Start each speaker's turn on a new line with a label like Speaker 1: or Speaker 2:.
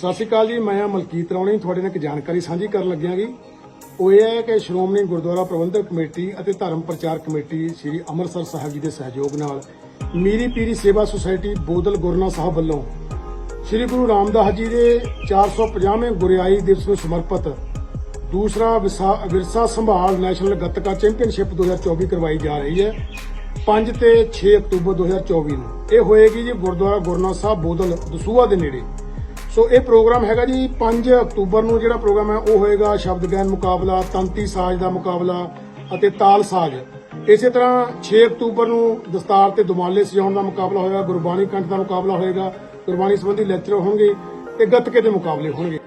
Speaker 1: ਸਤਿ ਸ਼੍ਰੀ ਅਕਾਲ ਜੀ, ਮੈਂ ਆ ਮਲਕੀਤ ਰੌਣੀ, ਤੁਹਾਡੇ ਨਾਲ ਇੱਕ ਜਾਣਕਾਰੀ ਸਾਂਝੀ ਕਰਨ ਲੱਗਿਆ ਜੀ। ਉਹ ਇਹ ਹੈ ਕਿ ਸ਼੍ਰੋਮਣੀ ਗੁਰਦੁਆਰਾ ਪ੍ਰਬੰਧਕ ਕਮੇਟੀ ਅਤੇ ਧਰਮ ਪ੍ਰਚਾਰ ਕਮੇਟੀ ਸ੍ਰੀ ਅੰਮ੍ਰਿਤਸਰ ਸਾਹਿਬ ਜੀ ਦੇ ਸਹਿਯੋਗ ਨਾਲ ਮੀਰੀ ਪੀਰੀ ਸੇਵਾ ਸੁਸਾਇਟੀ ਬੋਦਲ ਗੁਰਨਾ ਸਾਹਿਬ ਵੱਲੋਂ ਸ੍ਰੀ ਗੁਰੂ ਰਾਮਦਾਸ ਜੀ ਦੇ 450ਵੇਂ ਗੁਰਿਆਈ ਦਿਵਸ ਨੂੰ ਸਮਰਪਿਤ ਦੂਸਰਾ ਵਿਰਸਾ ਸੰਭਾਲ ਨੈਸ਼ਨਲ ਗੱਤਕਾ ਚੈਂਪੀਅਨਸ਼ਿਪ 2024 ਕਰਵਾਈ ਜਾ ਰਹੀ ਹੈ 5 ਤੇ 6 ਅਕਤੂਬਰ 2024 ਨੂੰ। ਇਹ ਹੋਏਗੀ ਜੀ ਗੁਰਦੁਆਰਾ ਗੁਰਨਾ ਸਾਹਿਬ ਬੋਦਲ ਦਸੂਹਾ ਦੇ ਨੇੜੇ। ਸੋ ਇਹ ਪ੍ਰੋਗਰਾਮ ਹੈਗਾ ਜੀ 5 ਅਕਤੂਬਰ ਨੂੰ ਜਿਹੜਾ ਪ੍ਰੋਗਰਾਮ ਹੈ, ਉਹ ਹੋਏਗਾ ਸ਼ਬਦ ਗਾਇਨ ਮੁਕਾਬਲਾ, ਤੰਤੀ ਸਾਜ਼ ਦਾ ਮੁਕਾਬਲਾ ਅਤੇ ਤਾਲ ਸਾਜ਼। ਇਸੇ ਤਰ੍ਹਾਂ 6 ਅਕਤੂਬਰ ਨੂੰ ਦਸਤਾਰ ਤੇ ਦੁਮਾਲੇ ਸਜਾਉਣ ਦਾ ਮੁਕਾਬਲਾ ਹੋਏਗਾ, ਗੁਰਬਾਣੀ ਕੰਠ ਦਾ ਮੁਕਾਬਲਾ ਹੋਏਗਾ, ਗੁਰਬਾਣੀ ਸੰਬੰਧੀ ਲੈਕਚਰ ਹੋਣਗੇ ਤੇ ਗੱਤਕੇ ਦੇ ਮੁਕਾਬਲੇ ਹੋਣਗੇ।